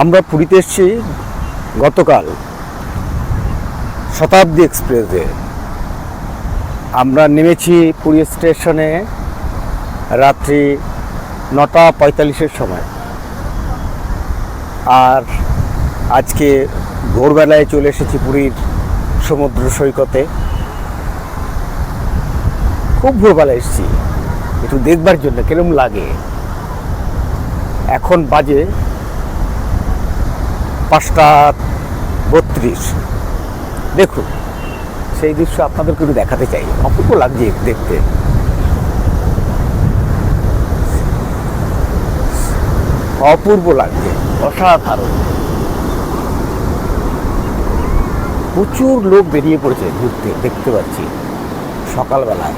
আমরা পুরীতে এসেছি গতকাল শতাব্দী এক্সপ্রেসে। আমরা নেমেছি পুরী স্টেশনে রাত্রি নটা পঁয়তাল্লিশের সময়। আর আজকে ভোরবেলায় চলে এসেছি পুরীর সমুদ্র সৈকতে। খুব ভোরবেলা এসেছি। একটু দেখবার জন্য, কিরম লাগে। এখন বাজে পাঁচটা বত্রিশ। দেখুন, সেই দৃশ্য আপনাদেরকে একটু দেখাতে চাই। অপূর্ব লাগছে দেখতে। অপূর্ব লাগছে, অসাধারণ। প্রচুর লোক বেরিয়ে পড়েছে ঘুরতে, দেখতে পাচ্ছি। সকালবেলায়।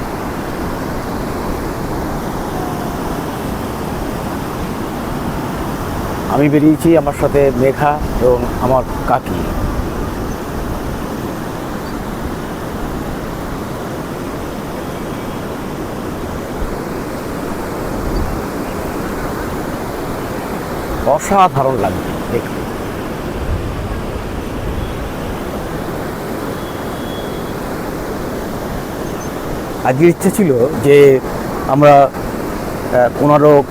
আমি বেরিয়েছি আমার সাথে মেঘা এবং আমার কাকি। অসাধারণ লাগবে দেখতে। আজকের ইচ্ছা ছিল যে আমরা কোনারক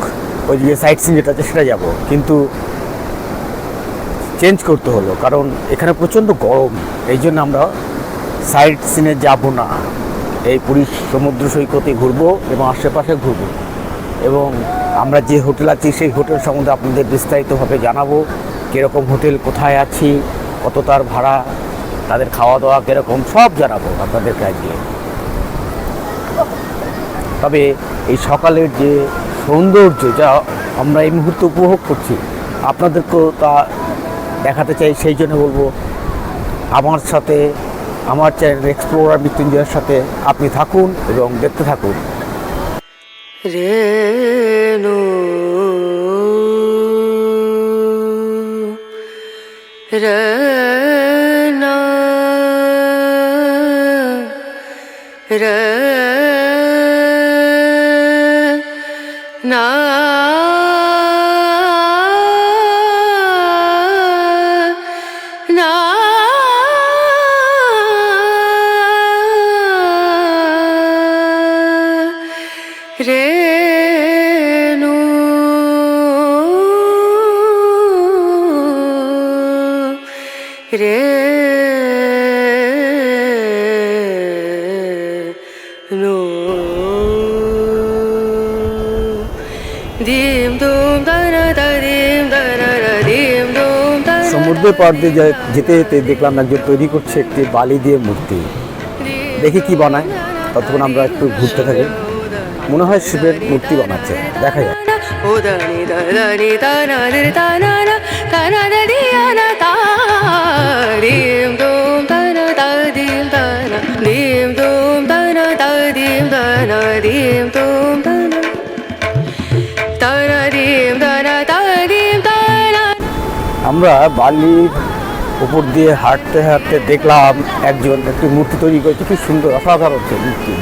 ওই যে সাইট সিন যেটা আছে, সেটা যাব। কিন্তু চেঞ্জ করতে হলো, কারণ এখানে প্রচণ্ড গরম। এই জন্য আমরা সাইট সিনে যাব না। এই পুরীর সমুদ্র সৈকতে ঘুরবো এবং আশেপাশে ঘুরবো। এবং আমরা যে হোটেল আছি, সেই হোটেল সম্বন্ধে আপনাদের বিস্তারিতভাবে জানাব। কীরকম হোটেল, কোথায় আছি, কত তার ভাড়া, তাদের খাওয়া দাওয়া কীরকম, সব জানাব আপনাদেরকে আজকে। তবে এই সকালের যে সৌন্দর্য যা আমরা এই মুহূর্তে উপভোগ করছি, আপনাদেরকেও তা দেখাতে চাই। সেই জন্য বলব, আমার সাথে, আমার চ্যানেল এক্সপ্লোরার মৃত্যুঞ্জয়ের সাথে আপনি থাকুন এবং দেখতে থাকুন। রেণু রনা রনা না সমুদ্রের পার দিয়ে যেতে যেতে দেখলাম একজন তৈরি করছে একটি বালি দিয়ে মূর্তি। দেখি কি বানায়, ততক্ষণ আমরা একটু ঘুরতে থাকি। মনে হয় শিবের মূর্তি বানাচ্ছে, দেখা যাক। ও আমরা বালির উপর দিয়ে হাঁটতে হাঁটতে দেখলাম একজন একটি মূর্তি তৈরি করেছে। কি সুন্দর, অসাধারণ মূর্তি।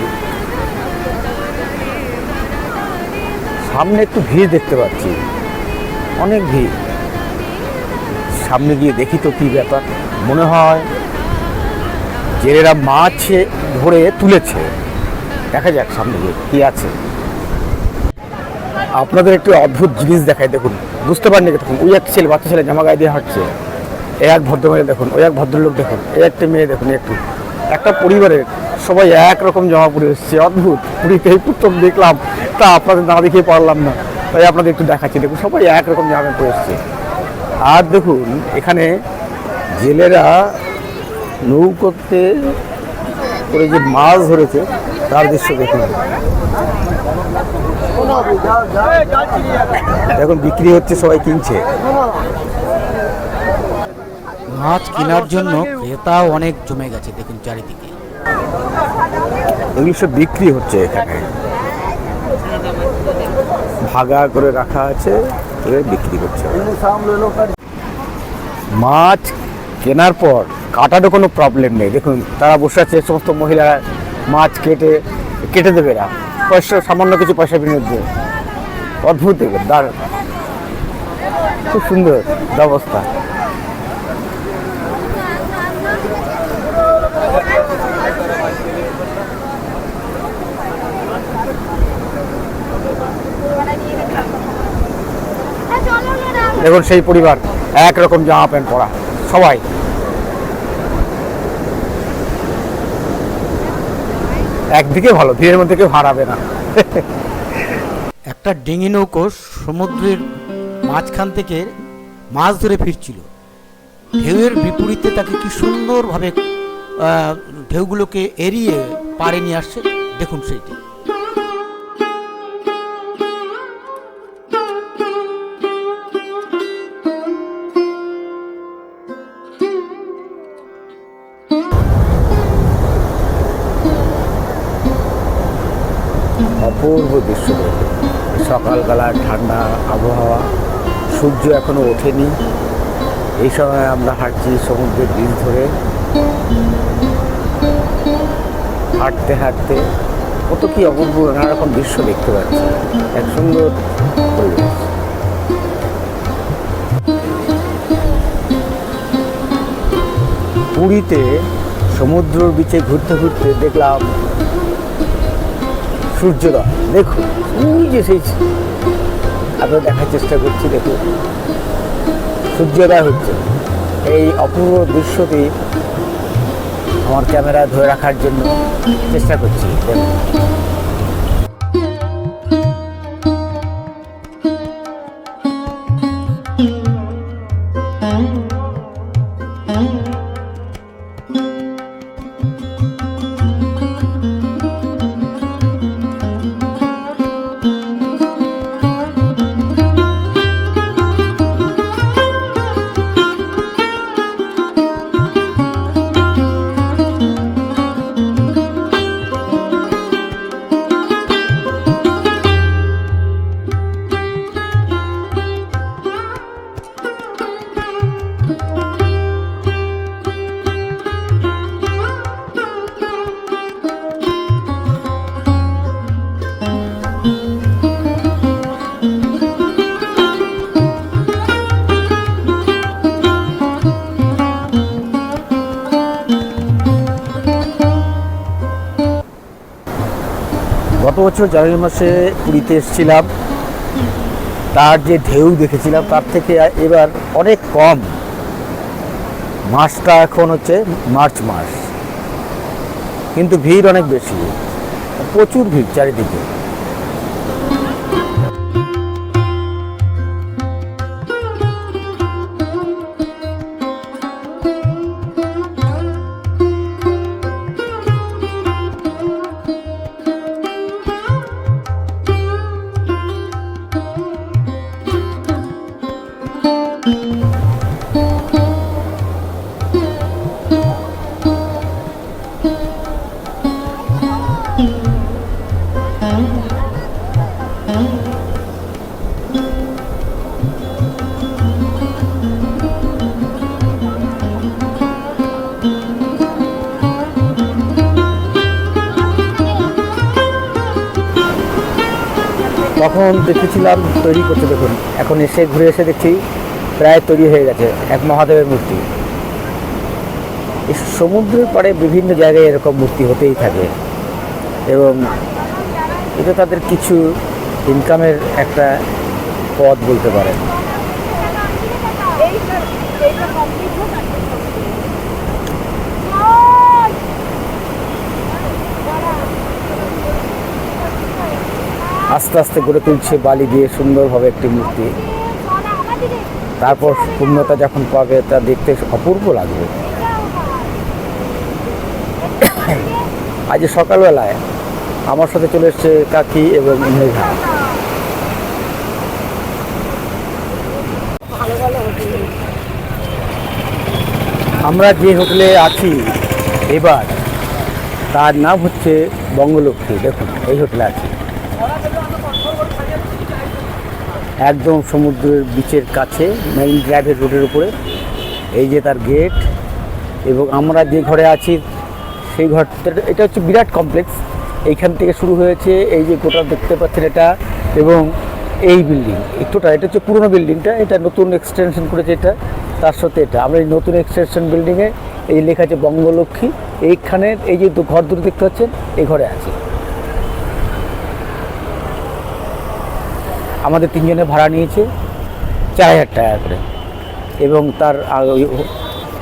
সামনে একটু ভিড় দেখতে পাচ্ছি। অনেক ভিড়। সামনে গিয়ে দেখি তো কি ব্যাপার। মনে হয় জেলেরা মাছ ধরে তুলেছে। দেখা যাক সামনে গিয়ে কি আছে। আপনাদের একটু অদ্ভুত জিনিস দেখায় দেখুন। বুঝতে পারেন দেখুন ওই এক ছেলে, বাচ্চা ছেলে, জামা গায়ে দিয়ে হাঁটছে। এ এক ভদ্রমহিলা, দেখুন। ওই এক ভদ্রলোক, দেখুন। এই একটা মেয়ে, দেখুন, একটু। একটা পরিবারের সবাই একরকম জামা পরে এসছে। অদ্ভুত। পুরীতে এই প্রথম দেখলাম, তা আপনাদের না দেখিয়ে পারলাম না। তাই আপনাদের একটু দেখাচ্ছি। দেখুন, সবাই একরকম জামা পরে এসছে। আর দেখুন, এখানে জেলেরা নৌকোতে করে যে মাছ ধরেছে, তার দৃশ্য দেখুন। এখন বিক্রি হচ্ছে সবাই কিনছে। মাছ কেনার জন্য ক্রেতাও অনেক জমে গেছে দেখুন চারিদিকে। এগুলো সব বিক্রি হচ্ছে এখানে। ভাগা করে রাখা আছে করে বিক্রি করছে মাছ কেনার পর কাটারও কোনো প্রবলেম নেই। দেখুন তারা বসে আছে সমস্ত মহিলারা মাছ কেটে কেটে দেবে না পয়সা, সামান্য কিছু পয়সা বিনিয়োগ দেবে অদ্ভুত দাঁড়ান খুব সুন্দর ব্যবস্থা। দেখুন সেই পরিবার, একরকম জামা প্যান্ট পরা, সবাই। একদিকে ভালো ভিড়ের মধ্যে কেউ হারাবে না। একটা ডিঙি নৌকো সমুদ্রের মাঝখান থেকে মাছ ধরে ফিরছিল। ঢেউয়ের বিপরীতে তাকে কি সুন্দরভাবে ঢেউগুলোকে এড়িয়ে পাড়ে নিয়ে আসছে? দেখুন সেইটি। অপূর্ব দৃশ্য দেখুন সকালবেলার ঠান্ডা আবহাওয়া, সূর্য এখনও ওঠেনি। এই সময় আমরা হাঁটছি সমুদ্রের বীজ ধরে। হাঁটতে হাঁটতে কত কি অপূর্ব নানা রকম দৃশ্য দেখতে পাচ্ছি। এক সুন্দর পরিবেশ। পুরীতে সমুদ্রের বিচে ঘুরতে ঘুরতে দেখলাম সূর্যোদয় দেখুন সূর্য এসেছে আপনার দেখার চেষ্টা করছি, দেখুন। সূর্যোদয় হচ্ছে। এই অপূর্ব দৃশ্যটি আমার ক্যামেরা ধরে রাখার জন্য চেষ্টা করছি, দেখুন। বছর জানুয়ারি মাসে পুরীতে এসেছিলাম। তার যে ঢেউ দেখেছিলাম, তার থেকে এবার অনেক কম। মাসটা এখন হচ্ছে মার্চ মাস। কিন্তু ভিড় অনেক বেশি। প্রচুর ভিড় চারিদিকে। তখন দেখেছিলাম, তৈরি করতে দেখুন। এখন এসে ঘুরে এসে দেখছি, প্রায় তৈরি হয়ে গেছে এক মহাদেবের মূর্তি। সমুদ্রের পাড়ে বিভিন্ন জায়গায় এরকম মূর্তি হতেই থাকে। এবং এটা তাদের কিছু ইনকামের একটা পথ বলতে পারেন। আস্তে আস্তে গড়ে তুলছে বালি দিয়ে সুন্দরভাবে একটি মূর্তি। তারপর পূর্ণতা যখন পাবে, তা দেখতে অপূর্ব লাগবে। আজ সকালবেলায় আমার সাথে চলে এসছে কাকি এবং মেঘা। আমরা যে হোটেলে আছি, এবার তার নাম হচ্ছে বঙ্গলক্ষ্মী। দেখুন, এই হোটেলে আছি। একদম সমুদ্রের বিচের কাছে মেইন ড্রাইভের রোডের উপরে। এই যে তার গেট এবং আমরা যে ঘরে আছি, সেই ঘরটা এটা হচ্ছে বিরাট কমপ্লেক্স এইখান থেকে শুরু হয়েছে এই যে গোটা দেখতে পাচ্ছেন এটা এবং এই বিল্ডিং একটুটা এটা হচ্ছে পুরোনো বিল্ডিংটা এটা নতুন এক্সটেনশন করেছে এটা, তার সাথে এটা। আমরা এই নতুন এক্সটেনশন বিল্ডিংয়ে এই লেখা আছে বঙ্গলক্ষ্মী। এইখানের এই যে ঘর দুটো দেখতে পাচ্ছেন, এই ঘরে আছে। আমাদের তিনজনে ভাড়া নিয়েছে চার হাজার টাকা করে। এবং তার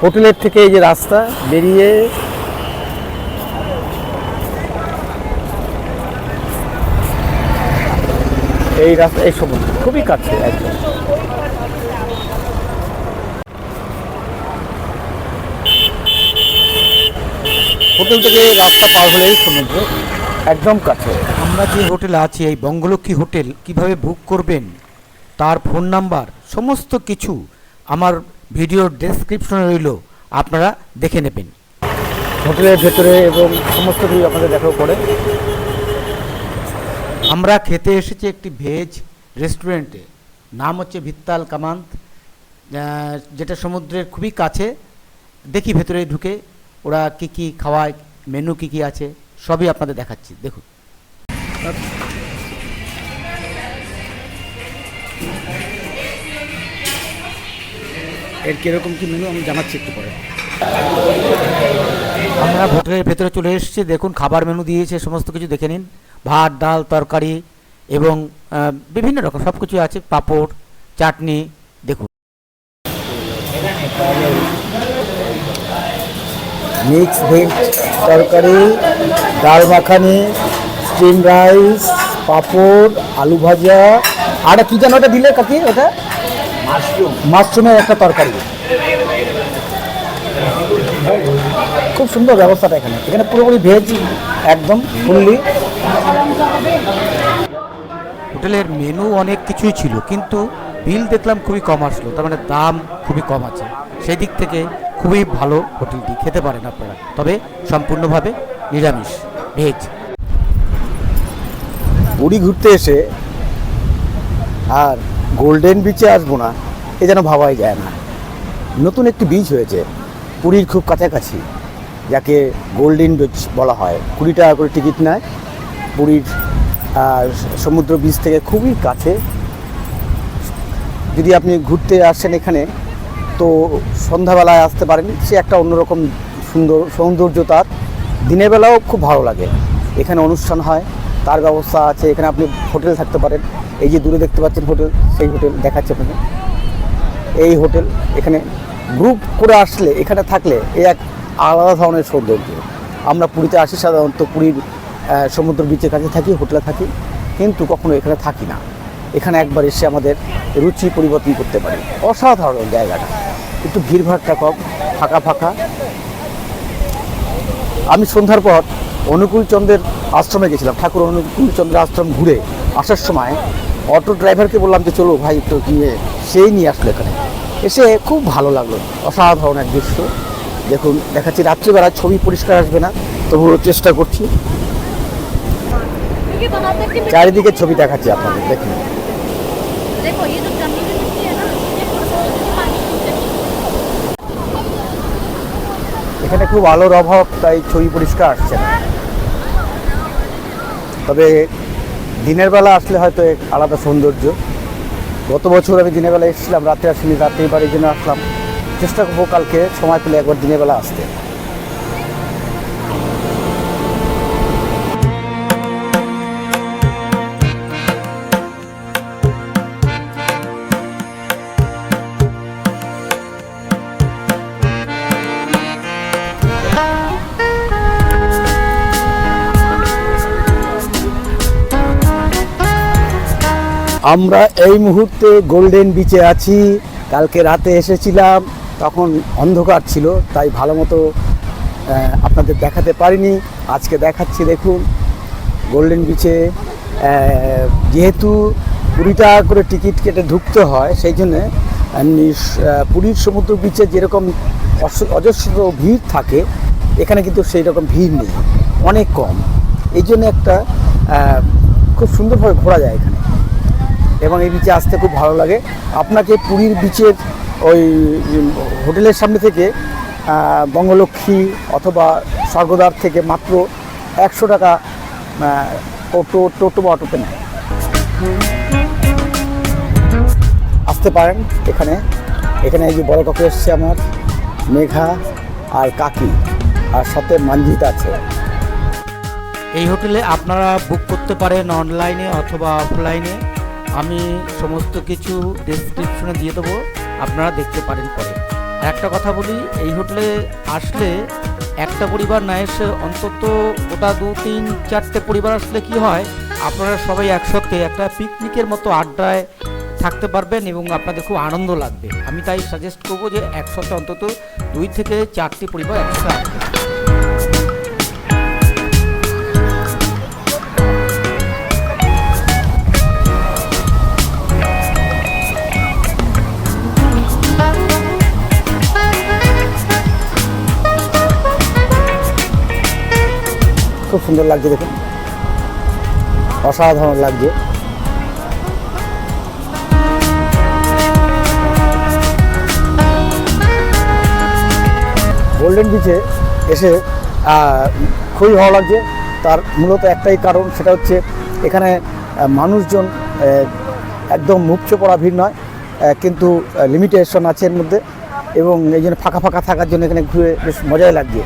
হোটেলের থেকে এই যে রাস্তা বেরিয়ে এই রাস্তা, এই সমুদ্র, খুবই কাছে একদম। হোটেল থেকে রাস্তা পার হলেই সমুদ্র, একদম কাছে। আমরা যে হোটেলে আছি এই বঙ্গলক্ষ্মী হোটেল কীভাবে বুক করবেন তার ফোন নাম্বার সমস্ত কিছু আমার ভিডিওর ডেসক্রিপশনে রইল আপনারা দেখে নেবেন। হোটেলের ভেতরে এবং সমস্ত কিছু আপনাদের দেখাও পড়ে আমরা খেতে এসেছি একটি ভেজ রেস্টুরেন্টে নাম হচ্ছে ভিত্তাল কামান্ত। যেটা সমুদ্রের খুবই কাছে দেখি ভেতরে ঢুকে ওরা কি কি খাওয়ায় মেনু কি কি আছে সবই আপনাদের দেখাচ্ছি দেখুন। এর কীরকম কি মেনু আমি জানাচ্ছি একটু পরে। আমরা হোটেলের ভেতরে চলে এসেছি। দেখুন খাবার মেনু দিয়েছে সমস্ত কিছু দেখে নিন। ভাত ডাল তরকারি এবং বিভিন্ন রকম সব কিছু আছে। পাঁপড় চাটনি দেখুন। মিক্স ভেজ তরকারি ডাল মাখানি স্টিম রাইস পাঁপড় আলু ভাজা। আর কি যেন ওটা দিলে কাকি ওটা? মাশরুম। মাশরুমের একটা তরকারি। খুব সুন্দর ব্যবস্থাটা এখানে। এখানে পুরোপুরি ভেজ একদম ফুললি হোটেলের মেনু অনেক কিছুই ছিল কিন্তু বিল দেখলাম খুবই কম আসলো। তার মানে দাম খুবই কম আছে। সেই দিক থেকে খুবই ভালো হোটেলটি। খেতে পারেন আপনারা। তবে সম্পূর্ণভাবে নিরামিষ। ভেজ পুরী ঘুরতে এসে আর গোল্ডেন বিচে আসব না, এ যেন ভাবাই যায় না। নতুন একটি বিচ হয়েছে, পুরীর খুব কাছাকাছি, যাকে গোল্ডেন বিচ বলা হয়। কুড়ি টাকা করে টিকিট নেয়, পুরীর সমুদ্র বিচ থেকে খুবই কাছে। যদি আপনি ঘুরতে আসেন এখানে, তো সন্ধ্যাবেলায় আসতে পারেন, সে একটা অন্যরকম সুন্দর সৌন্দর্য তার। দিনের বেলাও খুব ভালো লাগে। এখানে অনুষ্ঠান হয় তার ব্যবস্থা আছে, এখানে আপনি হোটেল থাকতে পারেন। এই যে দূরে দেখতে পাচ্ছেন হোটেল, সেই হোটেল দেখাচ্ছে আপনাকে। এই হোটেল এখানে গ্রুপ করে আসলে, এখানে থাকলে এই এক আলাদা ধরনের সৌন্দর্য। আমরা পুরীতে আসি সাধারণত, পুরীর সমুদ্র বিচের কাছে থাকি, হোটেলে থাকি, কিন্তু কখনো এখানে থাকি না। এখানে একবার এসে আমাদের রুচি পরিবর্তন করতে পারি। অসাধারণ জায়গাটা। একটু ভিড়ভাড়টা কম, ফাঁকা ফাঁকা। আমি সন্ধ্যার পর অনুকূলচন্দ্রের আশ্রমে গেছিলাম। ঠাকুর অনুকূলচন্দ্রের আশ্রম ঘুরে আসার সময় অটো ড্রাইভারকে বললাম যে চলো ভাই একটু নিয়ে সেই নিয়ে আসলো এখানে। এসে খুব ভালো লাগল। অসাধারণ এক দৃশ্য। দেখুন দেখাচ্ছি রাত্রিবেলা ছবি পরিষ্কার আসবে না তবুও চেষ্টা করছি। চারিদিকে ছবি দেখাচ্ছি আপনাদের দেখুন। এখানে খুব আলোর অভাব, তাই ছবি পরিষ্কার আসছে না। তবে দিনের বেলা আসলে হয়তো এক আলাদা সৌন্দর্য। গত বছর আমি দিনের বেলা এসেছিলাম, রাতে আসিনি রাতে এই জন্য আসলাম। চেষ্টা করব কালকে সময় পেলে একবার দিনের বেলা আসতে। আমরা এই মুহূর্তে গোল্ডেন বিচে আছি। কালকে রাতে এসেছিলাম, তখন অন্ধকার ছিল, তাই ভালো মতো আপনাদের দেখাতে পারিনি। আজকে দেখাচ্ছি, দেখুন গোল্ডেন বিচে যেহেতু কুড়ি টাকা করে টিকিট কেটে ঢুকতে হয়, সেই জন্যে পুরীর সমুদ্র বিচে যেরকম অজস্র ভিড় থাকে, এখানে কিন্তু সেই রকম ভিড় নেই, অনেক কম। এই জন্য একটা খুব সুন্দরভাবে ঘোরা যায় এখানে। এবং এই বিচে আসতে খুব ভালো লাগে। আপনাকে পুরীর বিচের ওই হোটেলের সামনে থেকে বঙ্গলক্ষ্মী অথবা স্বর্গদ্বার থেকে মাত্র একশো টাকা আহ, টোটো বা অটোতে নেয় আসতে পারেন এখানে। এখানে এই যে বড় কাকু এসছে আমার মেঘা আর কাকি আর সাথে মঞ্জিত আছে। এই হোটেলে আপনারা বুক করতে পারেন অনলাইনে অথবা অফলাইনে আমি সমস্ত কিছু ডেসক্রিপশনে দিয়ে দেবো। আপনারা দেখতে পারেন পরে একটা কথা বলি, এই হোটেলে আসলে একটা পরিবার না এসে অন্তত ওটা দু, তিন, চারটে পরিবার আসলে কি হয়, আপনারা সবাই একসাথে একটা পিকনিকের মতো আড্ডায় থাকতে পারবেন এবং আপনাদের খুব আনন্দ লাগবে। আমি তাই সাজেস্ট করব যে একসাথে অন্তত দুই থেকে চারটি পরিবার একসাথে। খুব সুন্দর লাগছে দেখুন। অসাধারণ লাগছে। গোল্ডেন বিচে এসে খুবই ভালো লাগছে। তার মূলত একটাই কারণ, সেটা হচ্ছে এখানে মানুষজন একদম মুখচে পড়া ভিড় নয় কিন্তু লিমিটেশন আছে এর মধ্যে এবং এই জন্য ফাঁকা ফাঁকা থাকার জন্য এখানে ঘুরে বেশ মজাই লাগছে।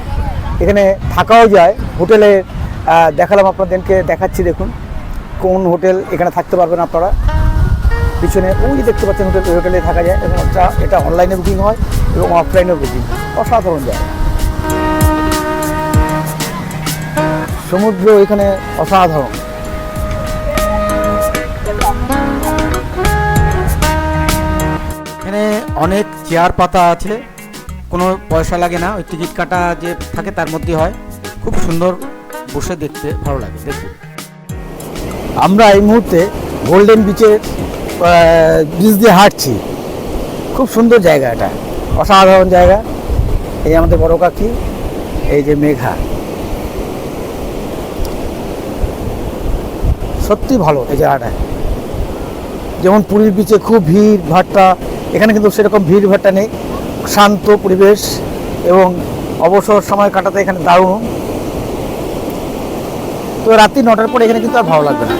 এখানে থাকাও যায়। হোটেলে দেখালাম আপনাদেরকে, দেখাচ্ছি দেখুন কোন হোটেল এখানে থাকতে পারবেন আপনারা। পিছনে ওই দেখতে পাচ্ছেন হোটেল হোটেলে থাকা যায়। এবং এটা এটা অনলাইনে বুকিং হয় এবং অফলাইনে বুকিং অসাধারণ যায় সমুদ্র এখানে অসাধারণ। এখানে অনেক চেয়ার পাতা আছে। কোনো পয়সা লাগে না, ওই টিকিট কাটা যে থাকে তার মধ্যে হয়। খুব সুন্দর বসে দেখতে ভালো লাগে দেখুন আমরা এই মুহূর্তে গোল্ডেন বিচে বিচ দিয়ে হাঁটছি। খুব সুন্দর জায়গা এটা, অসাধারণ জায়গা। এই আমাদের বড় কাকি, এই যে মেঘা। সত্যি ভালো এই জায়গাটা। যেমন পুরীর বিচে খুব ভিড় ভাট্টা এখানে কিন্তু সেরকম ভিড় ভাট্টা নেই। শান্ত পরিবেশ এবং অবসর সময় কাটাতে এখানে দারুণ। তো রাত্রি নটার পরে এখানে কিন্তু আর ভালো লাগবে না।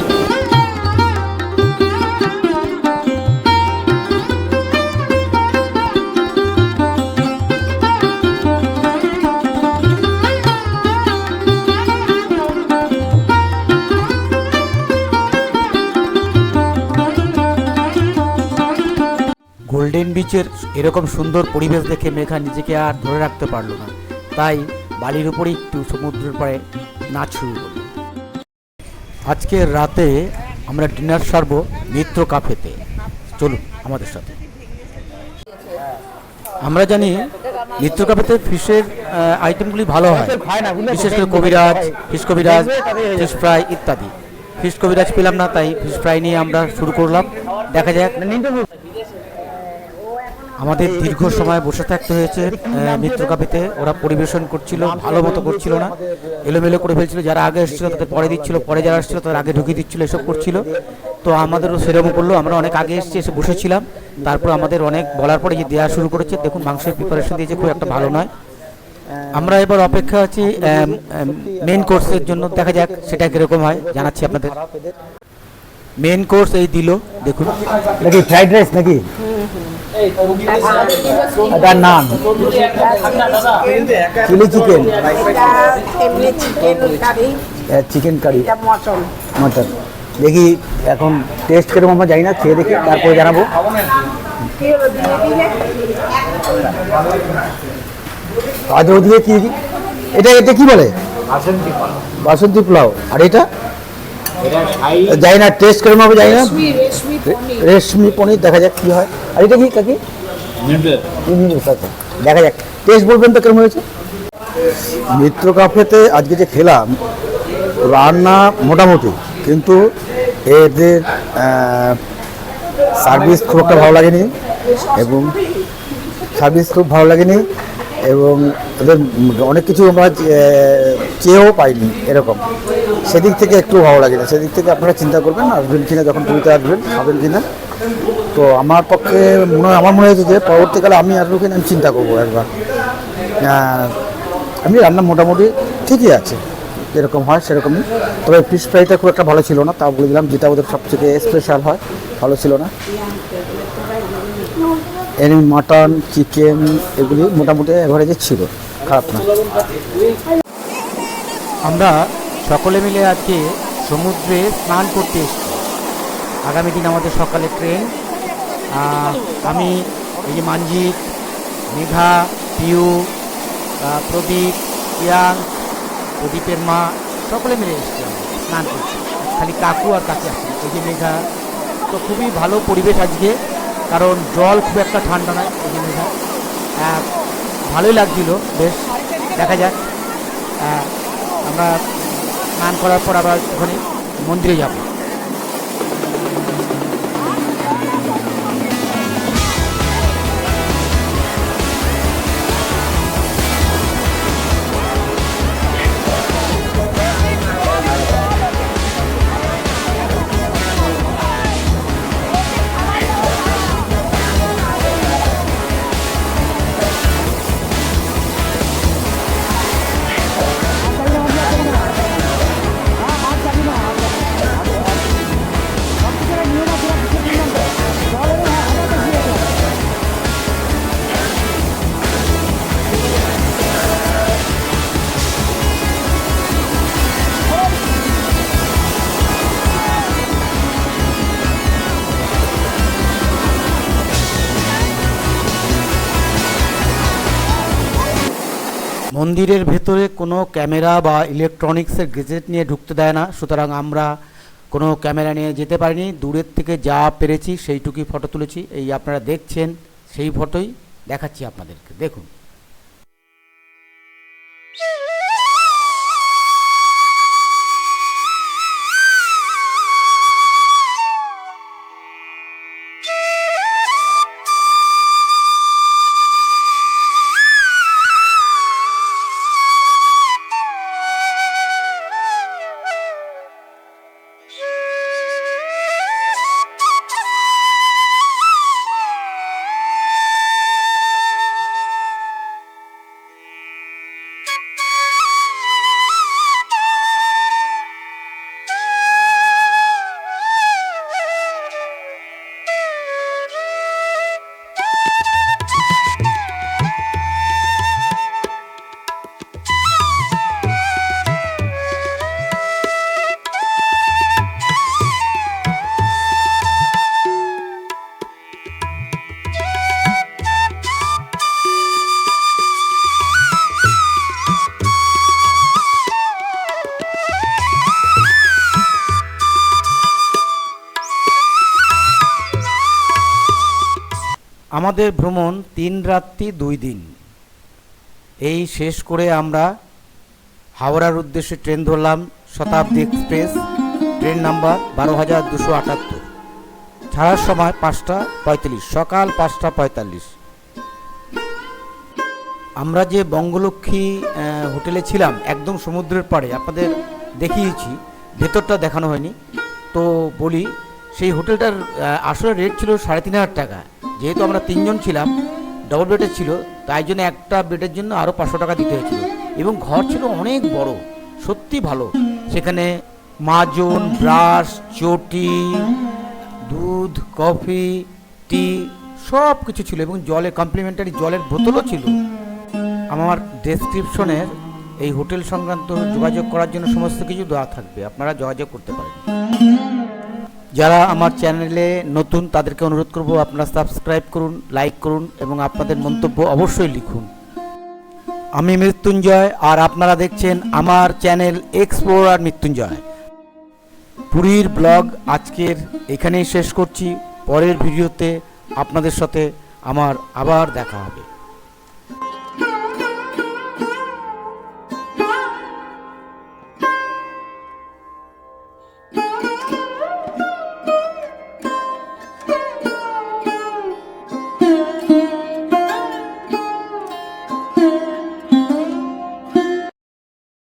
গোল্ডেন বিচের এরকম সুন্দর পরিবেশ দেখে মেঘা নিজেকে আর ধরে রাখতে পারল না। তাই বালির উপরে একটু সমুদ্রের পাড়ে নাচ শুরু করল। আজকে রাতে আমরা ডিনার সারবো মিত্র কাফেতে। চলুন আমাদের সাথে। আমরা জানি মিত্র কাফেতে ফিশের আইটেমগুলি ভালো হয়। বিশেষ করে কবিরাজ, ফিশ কবিরাজ, ফিশ ফ্রাই ইত্যাদি। ফিশ কবিরাজ পেলাম না, তাই ফিশ ফ্রাই নিয়ে আমরা শুরু করলাম। দেখা যাক। আমাদের দীর্ঘ সময় বসে থাকতে হয়েছে আহ, মিত্র ওরা পরিবেশন করছিল ভালো মতো করছিল না। এলোমেলো করে ফেলছিল যারা আগে এসেছিল তাদের পরে দিচ্ছিল পরে যারা এসেছিল তাদের আগে ঢুকিয়ে দিচ্ছিল এসব করছিল। তো আমাদেরও সেরকম করল আমরা অনেক আগে এসেছি এসে বসেছিলাম। তারপর আমাদের অনেক বলার পরে যে দেওয়া শুরু করেছে দেখুন মাংসের প্রিপারেশন দিয়েছে খুব একটা ভালো নয়। আমরা এবার অপেক্ষা আছি মেন কোর্সের জন্য। দেখা যাক সেটা কীরকম হয় জানাচ্ছি আপনাদের। মেন কোর্স এই দিল, দেখুন। নাকি ফ্রাইড রাইস নাকি? নাম চিলি চিকেন চিকেন কারি দেখি এখন টেস্ট কীরকম আমরা জানি না, খেয়ে দেখি, তারপরে জানাব। আজ ওদিকে কি কি- এটা এটা কি বলে? বাসন্তী পোলাও। আর এটা? জানি না টেস্ট কীরকম হবে জানি না। রেশমি পনির। দেখা যাক কি হয়। আর এটা কি কাকি? আচ্ছা দেখা যাক। টেস্ট বলবেন তো কেমন হয়েছে? মিত্র কাফেতে আজকে যে খেলাম রান্না মোটামুটি কিন্তু এদের সার্ভিস খুব একটা ভালো লাগেনি এবং সার্ভিস খুব ভালো লাগেনি এবং ওদের অনেক কিছু আমরা চেয়েও পাইনি এরকম। সেদিক থেকে একটু ভালো লাগে না। সেদিক থেকে আপনারা চিন্তা করবেন আসবেন কিনা যখন পুরীতে আসবেন খাবেন কিনা। তো আমার পক্ষে মনে আমার মনে হয়েছে যে পরবর্তীকালে আমি আসব কিনা আমি চিন্তা করব একবার। আমি রান্না মোটামুটি ঠিকই আছে, যেরকম হয় সেরকমই। তবে ফিশ ফ্রাইটা খুব একটা ভালো ছিল না, তাও বলে দিলাম, যেটা ওদের সবথেকে স্পেশাল হয়, ভালো ছিল না। এর মাটন চিকেন এগুলি মোটামুটি অ্যাভারেজে ছিল, খারাপ না। আমরা সকলে মিলে আজকে সমুদ্রে স্নান করতে এসেছি। আগামী দিন আমাদের সকালে ট্রেন। আমি এই যে মানজিৎ, মেঘা, পিউ প্রদীপ ইয়াং প্রদীপের মা, সকলে মিলে এসেছি স্নান করতে। খালি কাকু আর কাকি আসছে এই যে মেঘা, তো খুবই ভালো পরিবেশ আজকে, কারণ জল খুব একটা ঠান্ডা নয়, এই যে মেঘা। ভালোই লাগছিল, বেশ, দেখা যাক। আমরা স্নান করার পর আবার ওখানে মন্দিরে যাব। মন্দিরের ভেতরে কোনো ক্যামেরা বা ইলেকট্রনিক্সের গেজেট নিয়ে ঢুকতে দেয় না। সুতরাং আমরা কোনো ক্যামেরা নিয়ে যেতে পারিনি। দূরের থেকে যা পেরেছি সেইটুকুই ফটো তুলেছি। এই আপনারা দেখছেন সেই ফটোই দেখাচ্ছি আপনাদেরকে। দেখুন। আমাদের ভ্রমণ তিন রাত্রি, দুই দিন। এই শেষ করে আমরা হাওড়ার উদ্দেশ্যে ট্রেন ধরলাম, শতাব্দী এক্সপ্রেস, ট্রেন নাম্বার বারো হাজার দুশো আটাত্তর। ছাড়ার সময় পাঁচটা পঁয়তাল্লিশ, সকাল পাঁচটা পঁয়তাল্লিশ। আমরা যে বঙ্গলক্ষ্মী হোটেলে ছিলাম, একদম সমুদ্রের পাড়ে, আপনাদের দেখিয়েছি, ভেতরটা দেখানো হয়নি। তো বলি সেই হোটেলটার আসলে রেট ছিল সাড়ে তিন হাজার টাকা। যেহেতু আমরা তিনজন ছিলাম ডবল বেডের ছিল, তাই জন্য একটা বেডের জন্য আরও পাঁচশো টাকা দিতে হয়েছিল। এবং ঘর ছিল অনেক বড়, সত্যি ভালো। সেখানে মাজন, ব্রাশ, চটি, দুধ, কফি, টি সব কিছু ছিল এবং জলে কমপ্লিমেন্টারি জলের বোতলও ছিল। আমার ডেসক্রিপশনের এই হোটেল সংক্রান্ত যোগাযোগ করার জন্য সমস্ত কিছু দেওয়া থাকবে। আপনারা যোগাযোগ করতে পারেন। যারা আমার চ্যানেলে নতুন, তাদেরকে অনুরোধ করব আপনারা সাবস্ক্রাইব করুন, লাইক করুন এবং আপনাদের মন্তব্য অবশ্যই লিখুন। আমি মৃত্যুঞ্জয় আর আপনারা দেখছেন আমার চ্যানেল এক্সপ্লোরার মৃত্যুঞ্জয়। পুরীর ব্লগ আজকের এখানেই শেষ করছি। পরের ভিডিওতে আপনাদের সাথে আমার আবার দেখা হবে।